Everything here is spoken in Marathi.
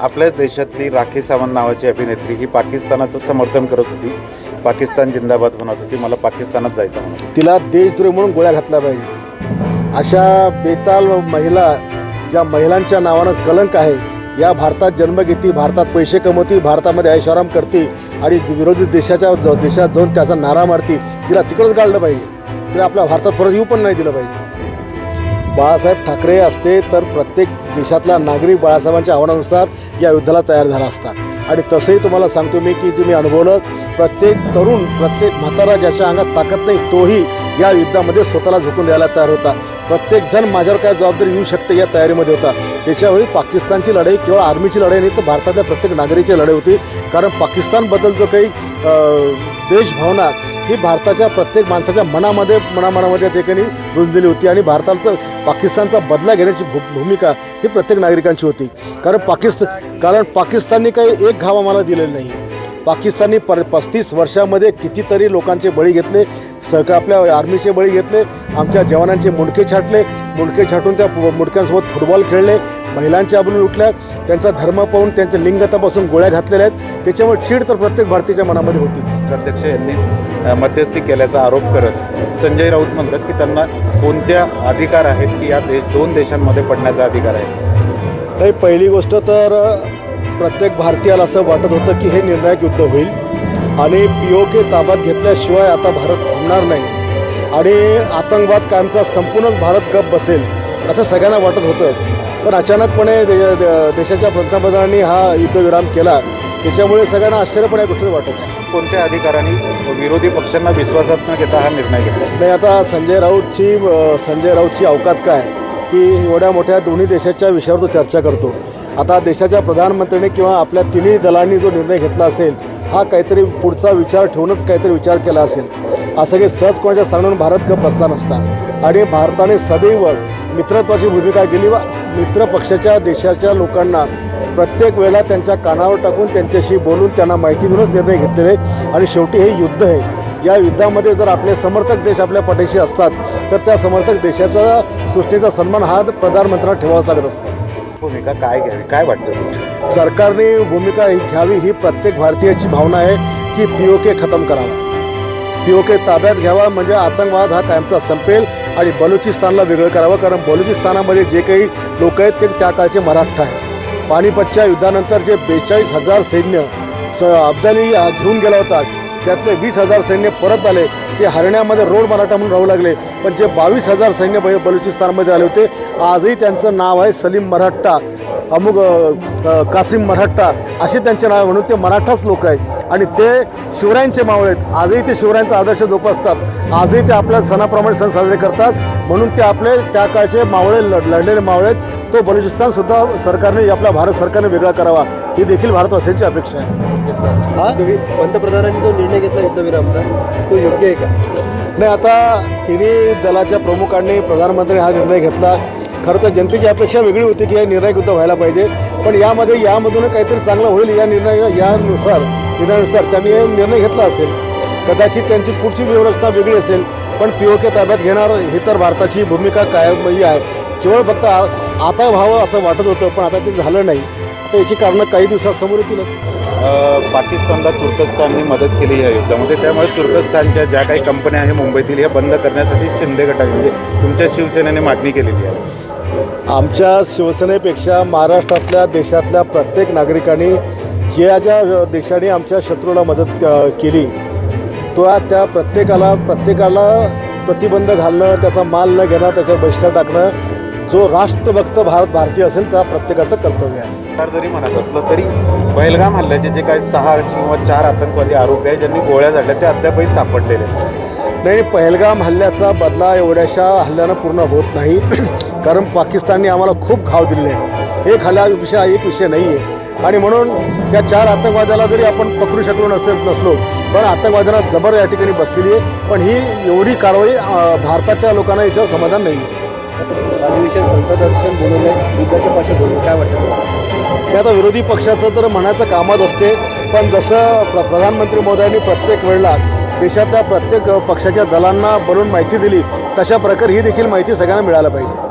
आपल्याच देशातली राखी सावंत नावाची अभिनेत्री ही पाकिस्तानाचं समर्थन करत होती. पाकिस्तान जिंदाबाद म्हणत होती. मला पाकिस्तानात जायचं म्हणून तिला देशद्रोही म्हणून गोळ्या घातल्या पाहिजे. अशा बेताल महिला ज्या महिलांच्या नावानं कलंक आहे या भारतात जन्म घेती भारतात पैसे कमवती भारतामध्ये ऐशाराम करते आणि विरोधी देशाच्या देशात जाऊन त्याचा नारा मारती तिला तिकडंच गाळलं पाहिजे. तिला आपल्या भारतात परत येऊ पण नाही दिलं पाहिजे. बाळासाहेब ठाकरे असते तर प्रत्येक देशातला नागरिक बाळासाहेबांच्या आव्हानानुसार या युद्धाला तयार झाला असता. आणि तसंही तुम्हाला सांगतो मी की जे मी अनुभवलं प्रत्येक तरुण प्रत्येक म्हातारा ज्याच्या अंगात ताकद नाही तोही या युद्धामध्ये स्वतःला झुकून द्यायला तयार होता. प्रत्येक जण माझ्यावर काय जबाबदारी येऊ शकते या तयारीमध्ये होता. त्याच्यावेळी पाकिस्तानची लढाई केवळ आर्मीची लढाई नाही तर भारतातल्या प्रत्येक नागरिकी लढाई होती. कारण पाकिस्तानबद्दल जो काही देशभावना ही भारताच्या प्रत्येक माणसाच्या मनामध्ये मनामनामध्ये त्या ठिकाणी रुजलेली होती आणि भारताचं पाकिस्तानचा बदला घेण्याची भू भूमिका ही प्रत्येक नागरिकांची होती. कारण पाकिस्तान कारण पाकिस्तानने काही एक घाव आम्हाला दिलेला नाही. पाकिस्तानी पर पस्तीस वर्षामध्ये कितीतरी लोकांचे बळी घेतले सहका आपल्या आर्मीचे बळी घेतले आमच्या जवानांचे मुंडके छाटले मुंडके छाटून त्या मुंडक्यांसोबत फुटबॉल खेळले महिलांच्या अबलू लुटल्या त्यांचा धर्म पाहून त्यांच्या लिंगतापासून गोळ्या घातलेल्या आहेत. त्याच्यामुळे चीड तर प्रत्येक भारतीयाच्या मनामध्ये होतीच अध्यक्ष यांनी मध्यस्थी केल्याचा आरोप करत संजय राऊत म्हणतात की त्यांना कोणत्या अधिकार आहेत की या देश दोन देशांमध्ये पडण्याचा अधिकार आहे? नाही पहिली गोष्ट तर प्रत्येक भारतीयाला असं वाटत होतं की हे निर्णायक युद्ध होईल. आणि पी ओ के ताब्यात घेतल्याशिवाय आता भारत थांबणार नाही. आणि आतंकवाद कायमचा संपूर्णच भारत गप बसेल असं सगळ्यांना वाटत होतं. पण अचानकपणे दे देशाच्या पंतप्रधानांनी हा युद्धविराम केला. त्याच्यामुळे सगळ्यांना आश्चर्य पण या गोष्टीचं वाटत आहे. कोणत्या अधिकारांनी विरोधी पक्षांना विश्वासात न घेता हा निर्णय घेतला? नाही आता संजय राऊतची संजय राऊतची अवकात काय? की एवढ्या मोठ्या दोन्ही देशाच्या विषयावर तो चर्चा करतो. आता देशाच्या प्रधानमंत्र्यांनी किंवा आपल्या तिन्ही दलांनी जो निर्णय घेतला असेल हा काहीतरी पुढचा विचार ठेवूनच काहीतरी विचार केला असेल. असं काही सहज कोणाच्या सांगून भारत गप बसला नसता. आणि भारताने सदैव मित्रत्वाची भूमिका केली व मित्र पक्षाच्या देशाच्या लोकांना प्रत्येक वेळेला त्यांच्या कानावर टाकून त्यांच्याशी बोलून त्यांना माहिती देऊनच निर्णय घेतलेले आणि शेवटी हे युद्ध आहे. या युद्धामध्ये जर आपले समर्थक देश आपल्या पाठीशी असतात तर त्या समर्थक देशाचा सृष्टीचा सन्मान हा प्रधानमंत्र्यांना ठेवावाच लागत असतो. भूमिका काय घ्यावी? काय वाटतं? सरकारने भूमिका ही घ्यावी ही प्रत्येक भारतीयाची भावना आहे की पी ओ के खतम करावा. पीओके ताब्यात घ्यावा म्हणजे आतंकवाद हा कायमचा संपेल आणि बलुचिस्तानला वेगळं करावं कारण बलुचिस्तानामध्ये जे काही लोक आहेत ते त्या काळचे मराठा आहेत. पानिपतच्या युद्धानंतर जे बेचाळीस हजार सैन्य स अब्दाली घेऊन गेला होता त्यातले वीस हजार सैन्य परत आले ते हरण्यामध्ये रोड मराठा म्हणून राहू लागले पण जे बावीस हजार सैन्य बलुचिस्तानमध्ये आले होते आजही त्यांचं नाव आहे सलीम मराठा. अमुक कासिम मराठा असे त्यांचे नाव म्हणून ते मराठाच लोक आहेत. आणि ते शिवरायांचे मावळे आहेत. आजही ते शिवरायांचा आदर्श जोपासतात. आजही ते आपल्या सणाप्रमाणे सण साजरे करतात. म्हणून ते आपले त्या काळचे मावळे लढ लढलेले मावळे आहेत. तो बलुचिस्तानसुद्धा सरकारने आपल्या भारत सरकारने वेगळा करावा. ही देखील भारतवासियांची अपेक्षा आहे. हा? पंतप्रधानांनी जो निर्णय घेतला युद्धविरामचा तो योग्य आहे का? नाही आता तिन्ही दलाच्या प्रमुखांनी प्रधानमंत्र्यांनी हा निर्णय घेतला. खरं तर जनतेची अपेक्षा वेगळी होती की हे निर्णय युद्ध व्हायला पाहिजे. पण यामध्ये यामधून काहीतरी चांगलं होईल या निर्णय यानुसार निर्णयानुसार त्यांनी हे निर्णय घेतला असेल. कदाचित त्यांची पुढची व्यवस्था वेगळी असेल. पण पी ओ के ताब्यात घेणार ही तर भारताची भूमिका कायमही आहे. केवळ फक्त आ- आता व्हावं असं वाटत होतं पण आता ते झालं नाही. आता याची कारणं काही दिवसात समोर येतीलच पाकिस्तानला तुर्कस्तानने मदत केली या युद्धामध्ये. त्यामुळे तुर्कस्तानच्या ज्या काही कंपन्या आहे मुंबईतील ह्या बंद करण्यासाठी शिंदे गटाने म्हणजे तुमच्या शिवसेनेने मागणी केलेली आहे. आमच्या शिवसेनेपेक्षा महाराष्ट्रातल्या देशातल्या प्रत्येक नागरिकांनी ज्या ज्या देशाने आमच्या शत्रूला मदत केली तो त्या प्रत्येकाला प्रत्येकाला प्रतिबंध घालणं त्याचा माल न घेणं त्याच्यावर बहिष्कार टाकणं जो राष्ट्रभक्त भारत भारतीय असेल त्या प्रत्येकाचं कर्तव्य आहे सरकार जरी म्हणत असलं तरी बैलगाम हल्ल्याचे जे काही सहा किंवा चार आतंकवादी आरोपी आहेत ज्यांनी गोळ्या झाडल्या ते अद्यापही सापडलेले आहेत. नाही पहलगाम हल्ल्याचा बदला एवढ्याशा हल्ल्यानं पूर्ण होत नाही. कारण पाकिस्तानने आम्हाला खूप घाव आहेत. एक हल्ला विषय हा एक विषय नाही आहे आणि म्हणून त्या चार आतंकवाद्याला जरी आपण पकडू शकलो नसेल नसलो पण आतंकवाद्यांना जबर या ठिकाणी बसलेली आहे. पण ही एवढी कारवाई भारताच्या लोकांना याच्यावर समाधान नाही आहे अधिवेशन संसद अधिवेशन युद्धाच्या काय वाटतं? ते आता विरोधी पक्षाचं तर म्हणायचं कामच असते पण जसं प्र प्रधानमंत्री महोदयांनी प्रत्येक वेळेला देशातल्या प्रत्येक पक्षाच्या दलांना बोलून माहिती दिली तशा प्रकारे ही देखील माहिती सगळ्यांना मिळायला पाहिजे.